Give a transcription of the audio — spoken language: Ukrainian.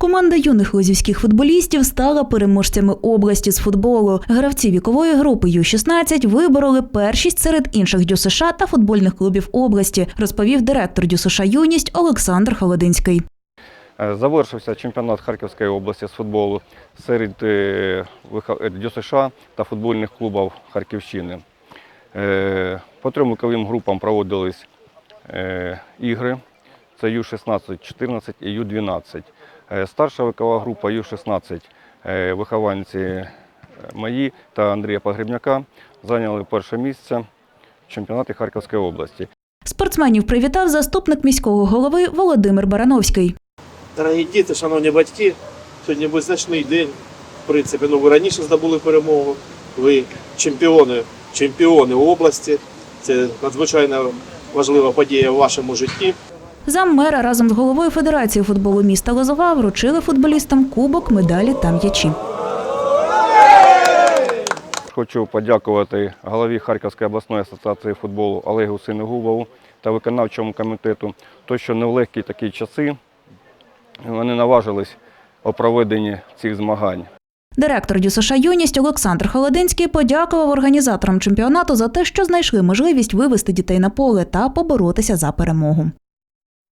Команда юних лозівських футболістів стала переможцями області з футболу. Гравці вікової групи Ю-16 вибороли першість серед інших ДЮСШ та футбольних клубів області, розповів директор ДЮСШ «Юність» Олександр Холодинський. Е, Завершився чемпіонат Харківської області з футболу серед е, е, ДЮСШ та футбольних клубів Харківщини. По трьом віковим групам проводились ігри. Це Ю-16, 14 і Ю-12. Е, Старша вікова група Ю-16, е, вихованці е, мої та Андрія Погребняка зайняли перше місце в чемпіонаті Харківської області. Спортсменів привітав заступник міського голови Володимир Барановський. Дорогі діти, шановні батьки, сьогодні визначний день. В принципі, ну ви раніше здобули перемогу. Ви чемпіони, чемпіони області. Це надзвичайно важлива подія в вашому житті. Заммера разом з головою Федерації футболу міста Лозова вручили футболістам кубок, медалі та м'ячі. Хочу подякувати голові Харківської обласної асоціації футболу Олегу Синегубову та виконавчому комітету, то що не в легкі такі часи вони наважились у проведенні цих змагань. Директор ДЮСШ «Юність» Олександр Холодинський подякував організаторам чемпіонату за те, що знайшли можливість вивести дітей на поле та поборотися за перемогу.